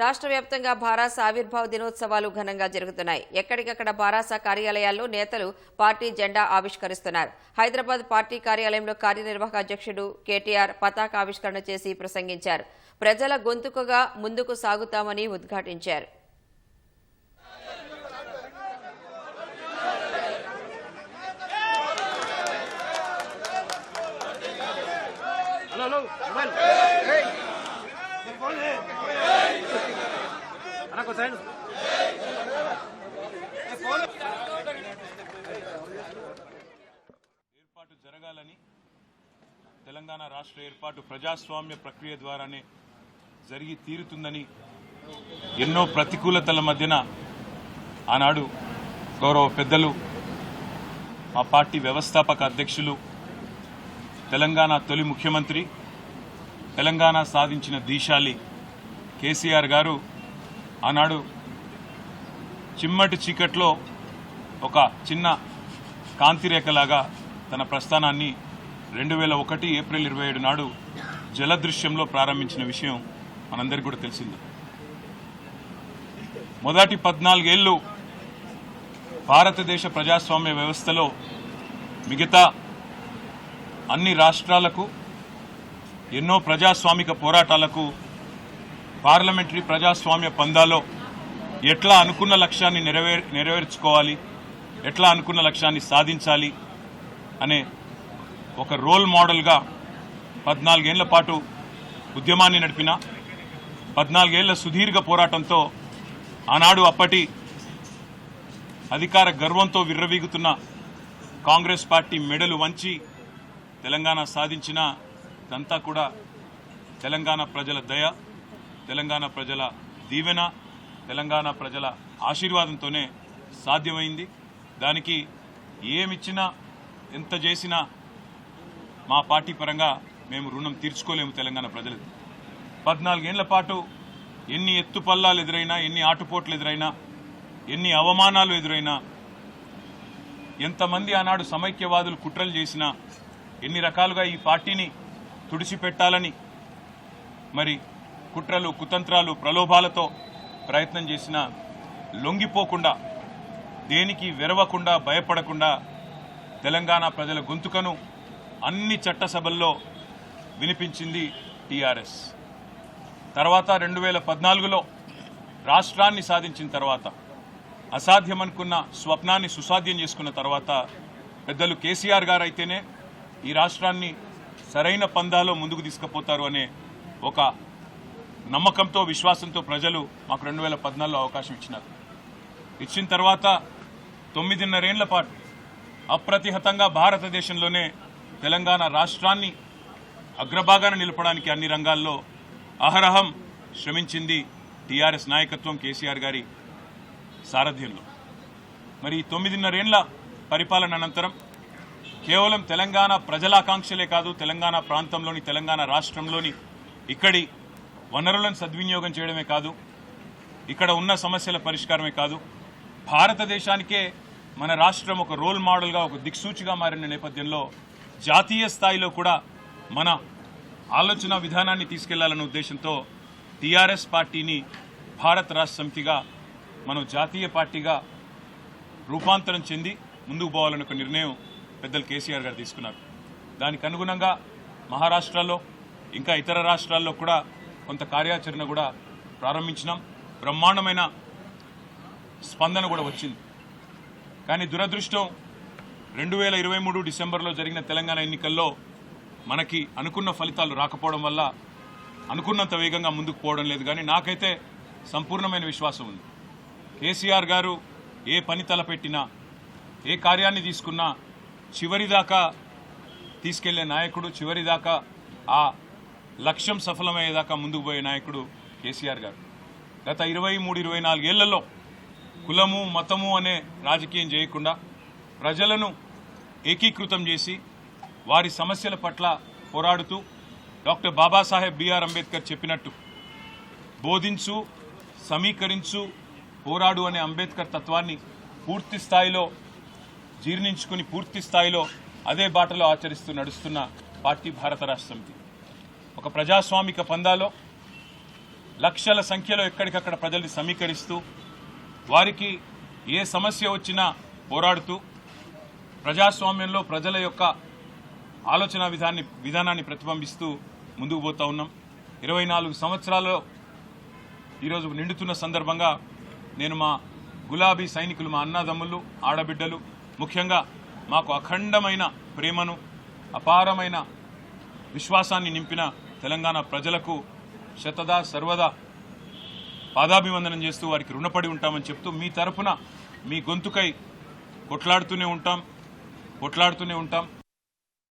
రాష్ట్ర వ్యాప్తంగా భారాస ఆవిర్భావ దినోత్సవాలు ఘనంగా జరుగుతున్నాయి. ఎక్కడికక్కడ భారాస కార్యాలయాల్లో నేతలు పార్టీ జెండా ఆవిష్కరిస్తున్నారు. హైదరాబాద్ పార్టీ కార్యాలయంలో కార్యనిర్వాహక అధ్యక్షుడు కేటీఆర్ పతాక ఆవిష్కరణ చేసి ప్రసంగించారు. ప్రజల గొంతుకగా ముందుకు సాగుతామని ఉద్ఘాటించారు. సైడ్. ఏర్పాటు జరగాలని తెలంగాణ రాష్ట్ర ఏర్పాటు ప్రజాస్వామ్య ప్రక్రియ ద్వారానే జరిగి తీరుతుందని ఎన్నో ప్రతికూలతల మధ్యన ఆనాడు గౌరవ పెద్దలు మా పార్టీ వ్యవస్థాపక అధ్యక్షులు తెలంగాణ తొలి ముఖ్యమంత్రి తెలంగాణ సాధించిన దీశాలి కేసీఆర్ గారు ఆనాడు చిమ్మటి చీకట్లో ఒక చిన్న కాంతిరేఖలాగా తన ప్రస్థానాన్ని రెండు వేల ఒకటి ఏప్రిల్ ఇరవై ఏడు నాడు జలదృశ్యంలో ప్రారంభించిన విషయం మనందరికీ కూడా తెలిసింది. మొదటి పద్నాలుగేళ్ళు భారతదేశ ప్రజాస్వామ్య వ్యవస్థలో మిగతా అన్ని రాష్ట్రాలకు ఎన్నో ప్రజాస్వామిక పోరాటాలకు పార్లమెంటరీ ప్రజాస్వామ్య పందాలో ఎట్లా అనుకున్న లక్ష్యాన్ని నెరవేర్ నెరవేర్చుకోవాలి ఎట్లా అనుకున్న లక్ష్యాన్ని సాధించాలి అనే ఒక రోల్ మోడల్గా పద్నాలుగేళ్ళ పాటు ఉద్యమాన్ని నడిపిన పద్నాలుగేళ్ళ సుదీర్ఘ పోరాటంతో ఆనాడు అప్పటి అధికార గర్వంతో విర్రవీగుతున్న కాంగ్రెస్ పార్టీ మెడలు వంచి తెలంగాణ సాధించిన ఇదంతా కూడా తెలంగాణ ప్రజల దయ. తెలంగాణ ప్రజల దీవెన తెలంగాణ ప్రజల ఆశీర్వాదంతోనే సాధ్యమైంది. దానికి ఏమిచ్చినా ఎంత చేసినా మా పార్టీ పరంగా మేము రుణం తీర్చుకోలేము తెలంగాణ ప్రజలు పద్నాలుగేళ్ళ పాటు ఎన్ని ఎత్తుపల్లాలు ఎదురైనా ఎన్ని ఆటుపోట్లు ఎదురైనా ఎన్ని అవమానాలు ఎదురైనా ఎంతమంది ఆనాడు సమైక్యవాదులు కుట్రలు చేసినా ఎన్ని రకాలుగా ఈ పార్టీని తుడిచిపెట్టాలని మరి కుట్రలు కుతంత్రాలు ప్రలోభాలతో ప్రయత్నం చేసినా లొంగిపోకుండా దేనికి వెరవకుండా భయపడకుండా తెలంగాణ ప్రజల గొంతుకను అన్ని చట్టసభల్లో వినిపించింది టీఆర్ఎస్. తర్వాత రెండు వేల పద్నాలుగులో రాష్ట్రాన్ని సాధించిన తర్వాత అసాధ్యమనుకున్న స్వప్నాన్ని సుసాధ్యం చేసుకున్న తర్వాత పెద్దలు కేసీఆర్ గారు అయితేనే ఈ రాష్ట్రాన్ని సరైన పందాలో ముందుకు తీసుకుపోతారు అనే ఒక నమ్మకంతో విశ్వాసంతో ప్రజలు మాకు రెండు వేల పద్నాలుగులో అవకాశం ఇచ్చినారు. ఇచ్చిన తర్వాత తొమ్మిదిన్నరేళ్ళ పాటు అప్రతిహతంగా భారతదేశంలోనే తెలంగాణ రాష్ట్రాన్ని అగ్రభాగాన నిలపడానికి అన్ని రంగాల్లో అహరహం శ్రమించింది టీఆర్ఎస్ నాయకత్వం కేసీఆర్ గారి సారథ్యంలో. మరి ఈ తొమ్మిదిన్నరేళ్ళ పరిపాలన అనంతరం కేవలం తెలంగాణ ప్రజల ఆకాంక్షలే కాదు తెలంగాణ ప్రాంతంలోని తెలంగాణ రాష్ట్రంలోని ఇక్కడి వనరులను సద్వినియోగం చేయడమే కాదు ఇక్కడ ఉన్న సమస్యల పరిష్కారమే కాదు భారతదేశానికే మన రాష్ట్రం ఒక రోల్ మోడల్గా ఒక దిక్సూచిగా మారిన నేపథ్యంలో జాతీయ స్థాయిలో కూడా మన ఆలోచన విధానాన్ని తీసుకెళ్ళాలన్న ఉద్దేశంతో టీఆర్ఎస్ పార్టీని భారత రాష్ట్ర సమితిగా మనం జాతీయ పార్టీగా రూపాంతరం చెంది ముందుకు పోవాలని ఒక నిర్ణయం పెద్దలు కేసీఆర్ గారు తీసుకున్నారు. దానికి అనుగుణంగా మహారాష్ట్రలో ఇంకా ఇతర రాష్ట్రాల్లో కూడా కొంత కార్యాచరణ కూడా ప్రారంభించినాం. బ్రహ్మాండమైన స్పందన కూడా వచ్చింది. కానీ దురదృష్టం రెండు వేల ఇరవై మూడు డిసెంబర్లో జరిగిన తెలంగాణ ఎన్నికల్లో మనకి అనుకున్న ఫలితాలు రాకపోవడం వల్ల అనుకున్నంత వేగంగా ముందుకు పోవడం లేదు. కానీ నాకైతే సంపూర్ణమైన విశ్వాసం ఉంది. కేసీఆర్ గారు ఏ పని తలపెట్టినా ఏ కార్యాన్ని తీసుకున్నా చివరిదాకా తీసుకెళ్ళే నాయకుడు చివరిదాకా ఆ లక్ష్యం సఫలమయ్యేదాకా ముందుకు పోయే నాయకుడు కేసీఆర్ గారు. గత ఇరవై మూడు ఇరవై నాలుగేళ్ళలో కులము మతము అనే రాజకీయం చేయకుండా ప్రజలను ఏకీకృతం చేసి వారి సమస్యల పట్ల పోరాడుతూ డాక్టర్ బాబాసాహెబ్ బిఆర్ అంబేద్కర్ చెప్పినట్టు బోధించు సమీకరించు పోరాడు అనే అంబేద్కర్ తత్వాన్ని పూర్తి స్థాయిలో జీర్ణించుకుని పూర్తి స్థాయిలో అదే బాటలో ఆచరిస్తూ నడుస్తున్న పార్టీ భారత రాష్ట్ర సమితి. ఒక ప్రజాస్వామిక పందాలో లక్షల సంఖ్యలో ఎక్కడికక్కడ ప్రజల్ని సమీకరిస్తూ వారికి ఏ సమస్య వచ్చినా పోరాడుతూ ప్రజాస్వామ్యంలో ప్రజల యొక్క ఆలోచన విధాన్ని విధానాన్ని ప్రతిబింబిస్తూ ముందుకు పోతా ఉన్నాం. ఇరవై నాలుగు సంవత్సరాల్లో ఈరోజు నిండుతున్న సందర్భంగా నేను మా గులాబీ సైనికులు మా అన్నదమ్ములు ఆడబిడ్డలు ముఖ్యంగా మాకు అఖండమైన ప్రేమను అపారమైన విశ్వాసాన్ని నింపిన తెలంగాణ ప్రజలకు శతదా సర్వదా పాదాభివందనం చేస్తూ వారికి రుణపడి ఉంటామని చెప్తూ మీ తరఫున మీ గొంతుకై కొట్లాడుతూనే ఉంటాం కొట్లాడుతూనే ఉంటాం.